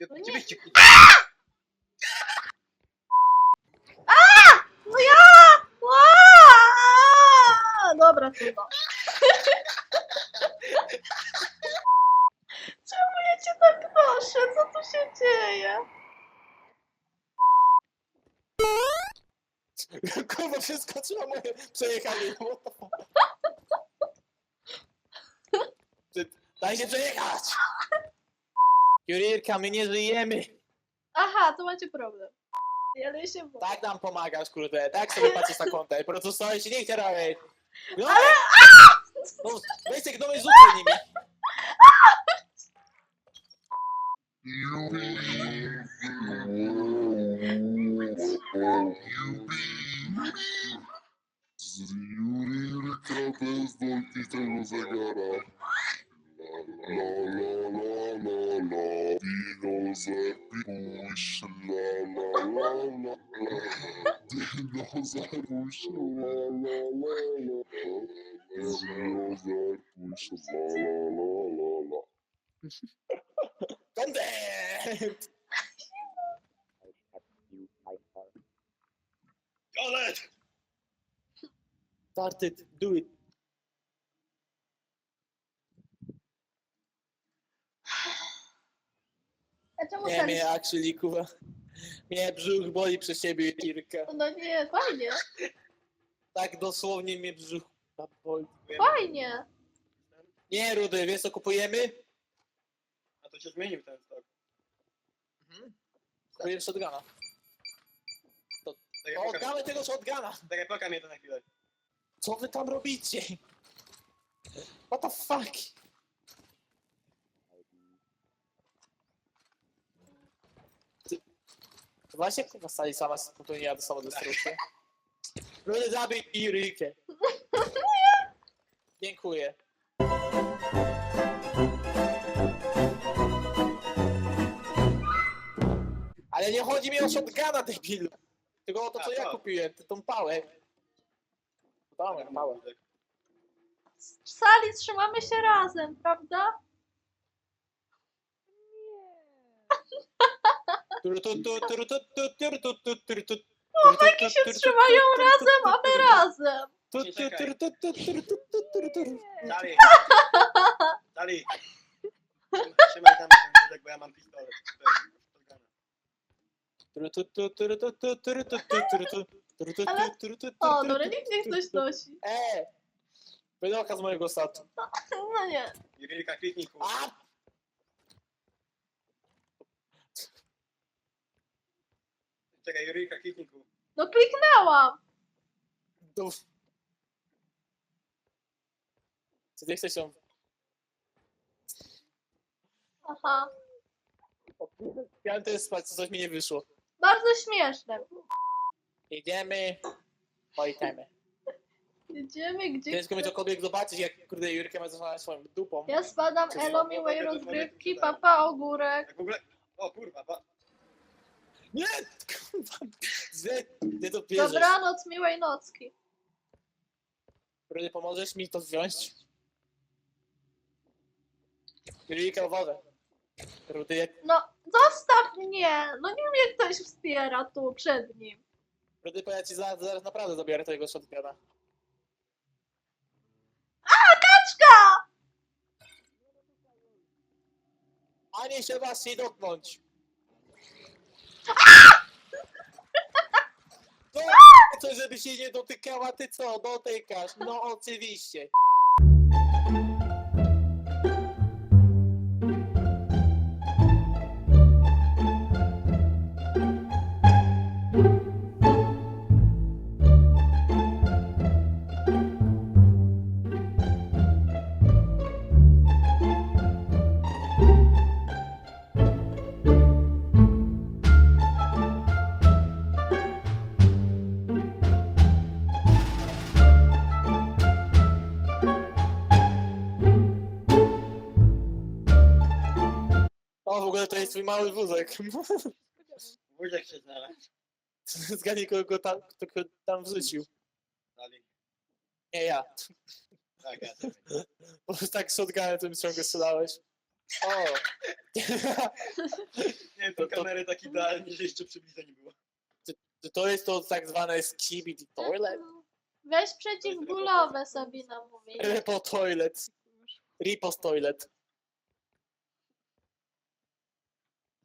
Gdzie, No gdzie nie. byście No ja! Ła! Dobra, trudno. Czemu ja cię tak noszę? Co tu się dzieje? Kurwa, przeskoczyła moje przejechanie. What the fuck? Ty- Daj się przejechać! Jurirka, my nie żyjemy! Aha, to macie problem. Ale ja się boję. Tak nam pomagasz, kurde, tak sobie patrzysz na kontę, po prostu stałeś się nie chce robić. No, no, weź tych nowych rzucaj nimi. Z Jurirka bez dolki tego zegara. La la la la la, he knows that push. La la la la la, he knows that push. La la la la la, he knows that push. La la la la la. Come back. Got it. Started. Do it. Actually, kurwa. Mnie brzuch boli przez ciebie, Jurirka. No nie, fajnie, Tak dosłownie mnie brzuch boli. fajnie. Nie, Rudy, wiesz co kupujemy? A to się zmienił ten stok. Kupujemy shotguna. Tak jak O, poka- oddamy tego shotguna! tak jak mnie to na chwilę. Co wy tam robicie? What the fuck? To Właśnie kurwa stali sama popełniła do samodestrukcji. Rudy zabij Jurykę. Dziękuję. Ale nie chodzi mi o shotguna, debilu. Tylko o to, co A, ja to. kupiłem, tą pałę. Pałę, pałę. W sali trzymamy się razem, prawda? Chłopaki się trzymają razem, a my razem. Dalej! Dalej! Trzymaj tam bo ja mam pistolet. O, dobra, niech niech ktoś nosi. Wynocha z mojego statu. No nie. Jurilka, kliknij. Czekaj, Jurilka, kliknij. No kliknęłam. To... Czy ty chcesz ją... Aha. Ja też spać, co coś mi nie wyszło. Bardzo śmieszne. Jedziemy. Pojdziemy. Jedziemy gdzie Ciężko mi chce- cokolwiek zobaczyć, jak kurde Jurkę ma zasłania swoją dupą. Ja spadam, Elo miłej rozgrywki, papa ogórek. Jak w ogóle... O kurwa, ba... Nie! Kurwa! Gdzie, gdzie to bierzesz? Dobranoc, miłej nocki. Rudy, pomożesz mi to wziąć? Jurika, uważaj. Rudy, jak... No, zostaw mnie! No niech mnie ktoś wspiera tu przed nim. Rudy, bo ja ci zaraz, zaraz naprawdę zabiorę tego shotguna. Kaczka! Ani się was nie dotknąć. No, coś, żeby się nie dotykała, ty co, dotykasz? No oczywiście. Ogóle to jest twój mały wózek. Wózek się znalazł. Zgadnij, kogo go tam, kto go tam wrzucił. Dalej. Nie ja. Tak, ja też. Bo tak shotgunem tym ciągle strzelałeś. O, Nie, To- to to- kamery tak idealnie, że jeszcze przybliżenia nie było. To jest to tak zwane skibidi toilet? Weź przeciwbólowe Sabina mówi. Repo toilet. Ripos toilet.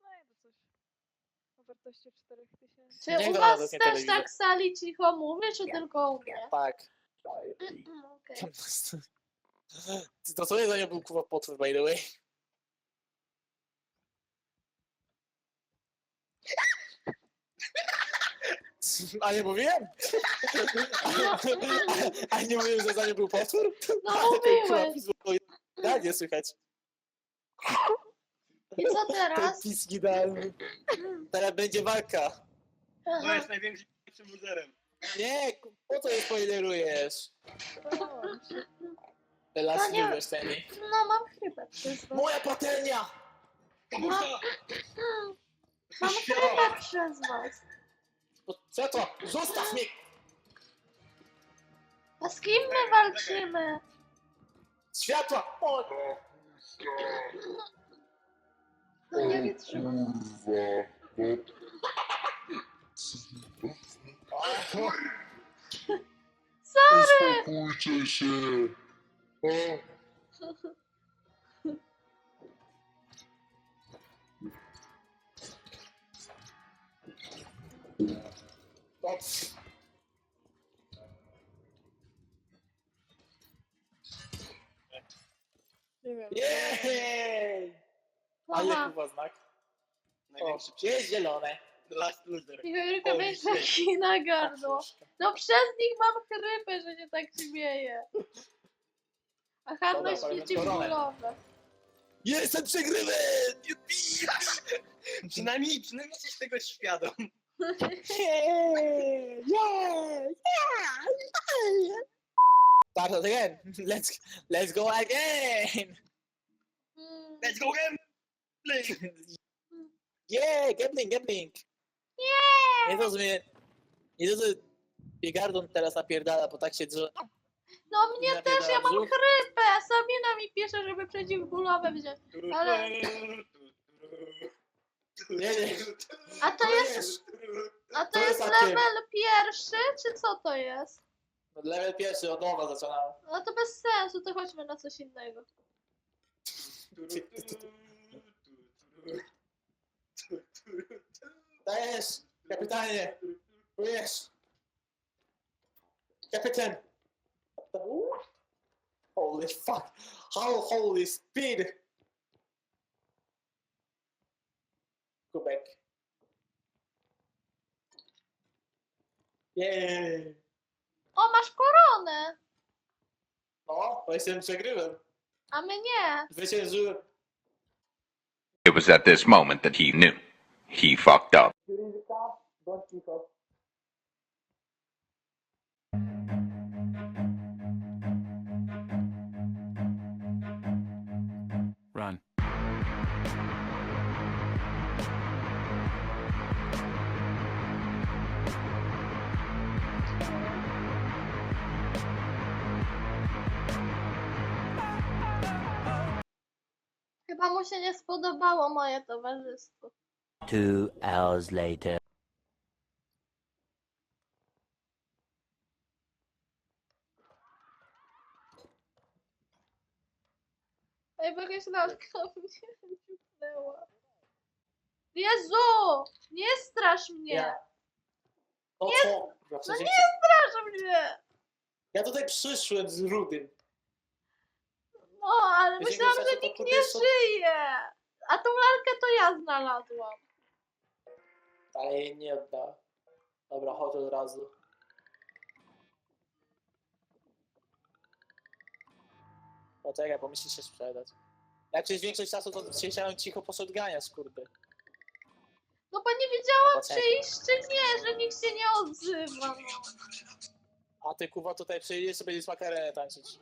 Znajdę coś o wartości 4000. Czy Niech u was też telewizor. tak w sali cicho mówi, czy tylko u mnie? Tak. Mm, Okej. To co nie za nią był kurwa potwór, by the way. A nie mówiłem? A nie mówiłem, że za nią był potwór? No kurwa mówiłeś. Ja nie słychać. I co Ten teraz? pisk idealny. Teraz będzie walka. To Aha. jest największym luzerem. Nie, po co je spoilerujesz? Last No nie. No mam chrypę przez was. Moja patelnia! Kurwa! Mam chrypę przez was. No, Co to? Zostaw mnie! A z kim my walczymy? Światła! O! No nie wytrzymam. Sorry! uspokójcie się. O, O, Nie wiem. Jej! Ale Aha. kurwa znak. O, Największy jest zielone. The last loser. Jurka Holy weź shit. taki na gardło. No przez nich mam chrypę, że się tak śmieję. A handel Dobra, świeci koronę. bólowe. Jestem przegrywem! Jupi! Przynajmniej, przynajmniej jesteś tego świadom. Yeah! Yeah! Yeah! Start again. Let's let's go again. Mm. Let's go again! Yeah, gambling, gambling. Nie rozumiem. Nie rozumiem. Biegardon teraz napierdala, bo tak się drze... No mnie też, ja mam chrypę. Sabina mi pisze, żeby przeciwbólowe wziąć. Ale- Nie, nie. A to jest, a to jest level pierwszy, czy co to jest? level pierwszy, od nowa zaczynałem. No to bez sensu, to chodźmy na coś innego. Dajesz, kapitanie. Czujesz. Kapitan. Holy fuck. How holy speed. Go back. Yay. O, masz koronę! No, bo jestem przegrywem. A my nie. Zwyciężyłem. It was at this moment that he knew. He fucked up. During the cup, don't keep up. Run. Chyba mu się nie spodobało moje towarzystwo. Two hours later. Ej, bo jakaś lalka mnie dziupnęła. Jezu! Nie strasz mnie! Ja. No co? Ja, No nie strasz mnie! ja tutaj przyszłem z rudym. No, ale myślałam, że nikt nie żyje! A tą lalkę to ja znalazłam. Ale jej nie odda. Dobra, chodź od razu. Poczekaj, bo musisz się sprzedać. Jak przez większość czasu to siedziałem cicho po shotgunie, kurde. No bo nie wiedziałam, Poczekaj. czy iść, czy nie, że nikt się nie odzywa. No. A ty kuwa tutaj przyjdziesz sobie będziesz makarenę tańczyć.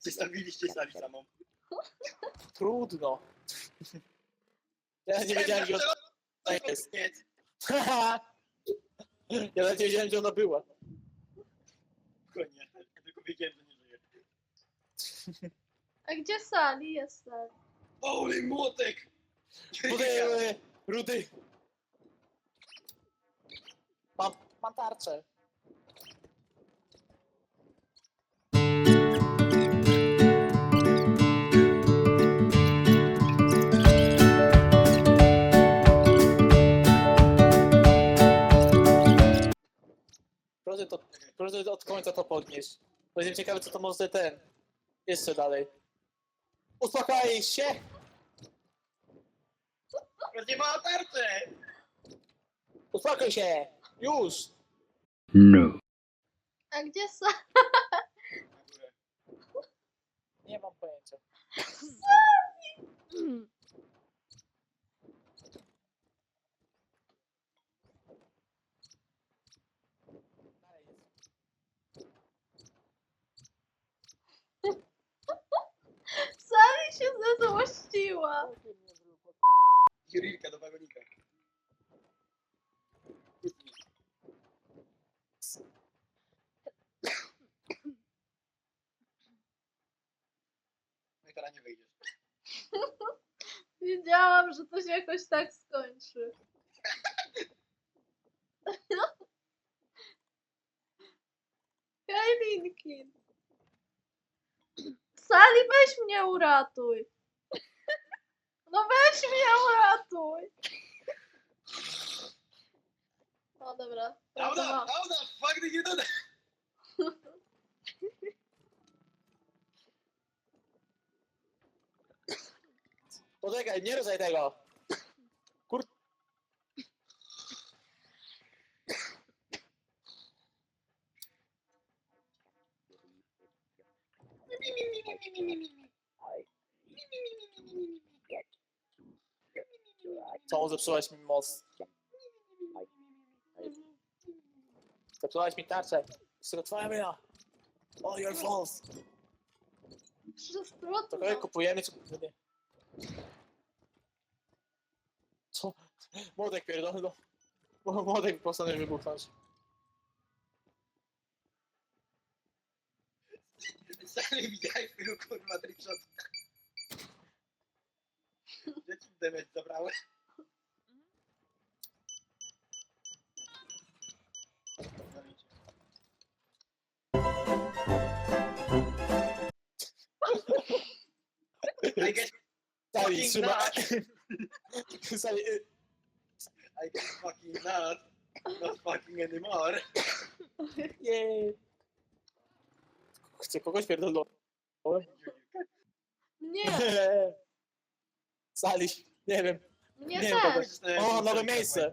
Zostawiliście sali samą. Trudno. Ja nie wiedziałem, gdzie ona jest. Nie, Ja nawet nie wiedziałem, gdzie ona była. spokojnie. Że nie żyje. A gdzie Sali? Jest Sali. Holy młotek! Budyły, rudy. Mam, mam tarczę. Proszę, to, proszę od końca to podnieść. Bo Jestem ciekawy, co to może ten. Jeszcze dalej. Uspokoi się! Nie ma tarczy! Uspokój się! Już! No. A gdzie górę. Nie mam pojęcia. Dalej jest. Sali się zezłościła. Jurilka do wagonika. Kłótni. No i teraz nie wyjdziesz. Wiedziałam, że to się jakoś tak skończy. Hej, Linkin. Sali, weź mnie uratuj. No weź mnie uratuj. O, dobra. How the, how the fuck did you do that? Poczekaj, nie ruszaj tego! Kur... Co, zepsułaś mi most? Zepsułaś mi tarczę. To twoja wina. All your. Wszystko To kogo kupujemy, czy kupujemy? Co? Młodek pierdolę. No. Młodek postanowił wybuchnąć. Sali widziałeś tego kurwa trickshot. Gdzie ci damage zabrały? Zabicie. I get, Sali, Fucking. Sali, y, I get fucking not, not fucking anymore. jej. Chcę kogoś pierdolą. Nie, Sali, nie wiem. mnie Nie, też. O, nowe miejsce.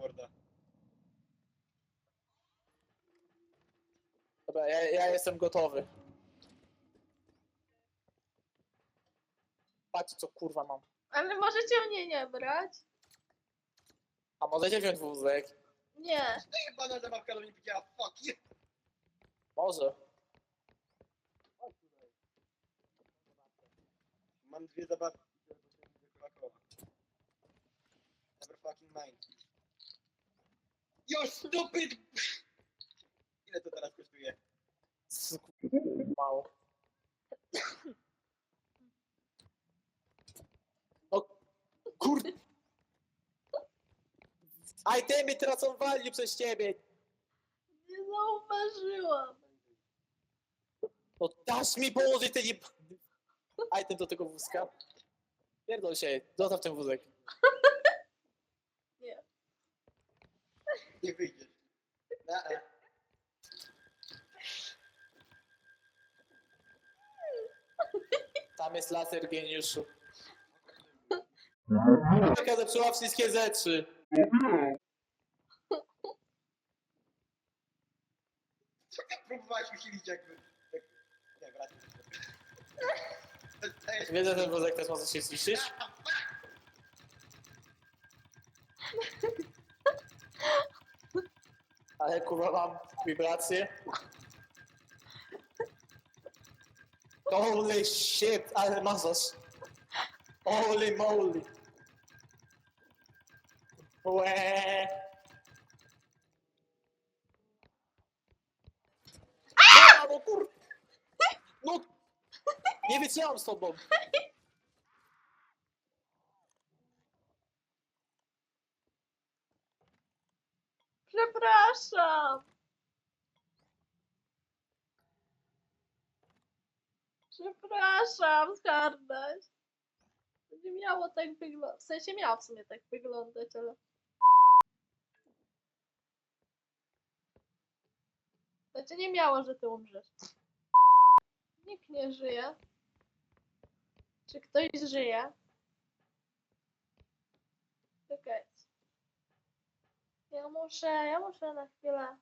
Dobra, ja, ja jestem gotowy. Patrz co kurwa mam. Ale możecie mnie nie brać? A możecie wziąć wózek? Nie. Jebana zabawka do mnie powiedziała fuck you. Może. Mam dwie zabawki. Never fucking mind. Yo stupid! Ile to teraz kosztuje? Z- Mało. No, kur... Itemy tracą value przez ciebie. Nie zauważyłam. No dasz mi położyć ten jeb... Item do tego wózka. Pierdol się, zostaw ten wózek. Nie wyjdziesz. Na, e. Tam jest laser geniuszu. Taka zepsuła wszystkie rzeczy. Próbowałaś usilić jakby... Jak... Nie, wracaj. Dostajesz... Wiesz, że wózek też może się zniszczyć? Ale kurwa mam wibracje. Holy shit, ale masaż. Holy moly. Łe. No kur... No, Nie wytrzymam z tobą. Przepraszam. Przepraszam, Skardaś. Nie miało tak wyglądać. W sensie miało w sumie tak wyglądać, ale... Znaczy nie miało, że ty umrzesz. Nikt nie żyje. Czy ktoś żyje? Czekaj. Ja muszę, ja muszę na chwilę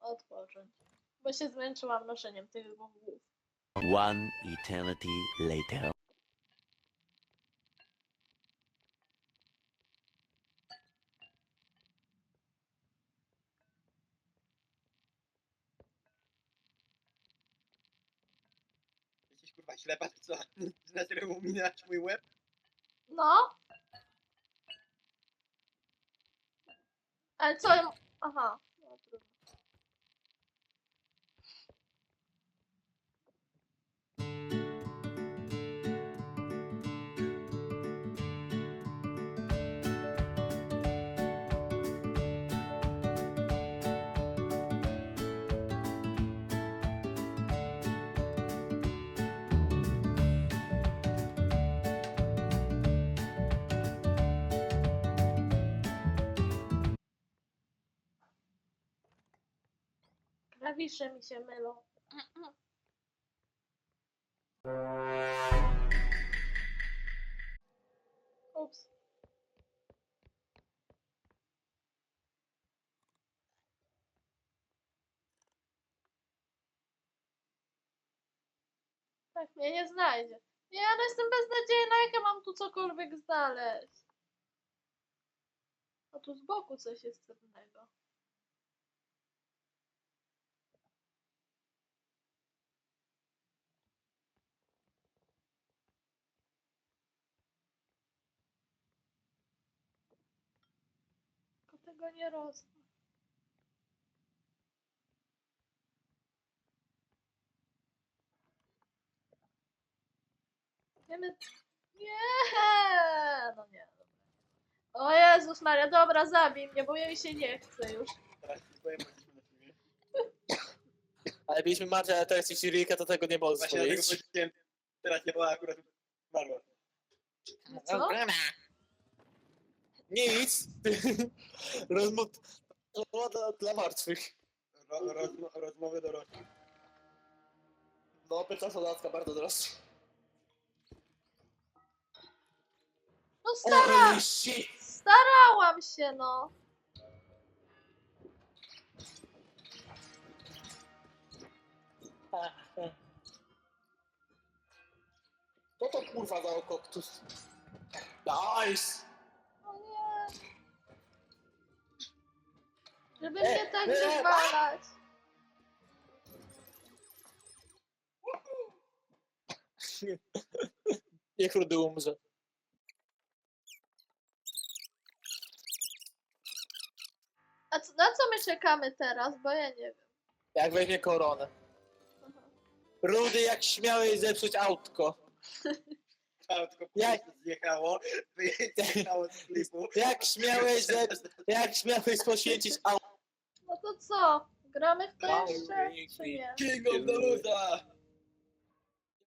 odpocząć. Bo się zmęczyłam noszeniem tych głów. One eternity later. Czy co? Na serio uminasz mój łeb? No. Ale co? Aha. No, trudno. Klawisze mi się mylą. Ups. Tak mnie nie znajdzie. Nie, no jestem beznadziejna, jak ja mam tu cokolwiek znaleźć. A tu z boku coś jest cennego. Tego nie rozumiem. Wiemy... Nie! No nie, dobra. O Jezus Maria, dobra, zabij mnie, bo mi się nie chce już. Teraz się boję, bo jesteśmy na filmie. Ale byliśmy Marcia, ale teraz jeśli Rika, to tego nie możesz Właśnie dlatego powiedzieć. powiedziałem, teraz nie była akurat zmarła. Co? Nic. Rozmów dla, dla martwych. Ro, rozmo, rozmowy dorosłych. No, pyta sodatka bardzo droższa. No stara, Holy shit! starałam się, no. Co to kurwa za koktus? Nice! Nie. Żeby E, mnie tak e, wywalać. Niech Rudy umrze. A co, na co my czekamy teraz? Bo ja nie wiem. Jak weźmie koronę. Rudy, jak śmiałeś zepsuć autko. Autko Jak- zjechało, wyjechało z klipu. Jak śmiałeś, ze, jak śmiałeś poświęcić. No to co? Gramy w to jeszcze? Czy nie? King of the Luza!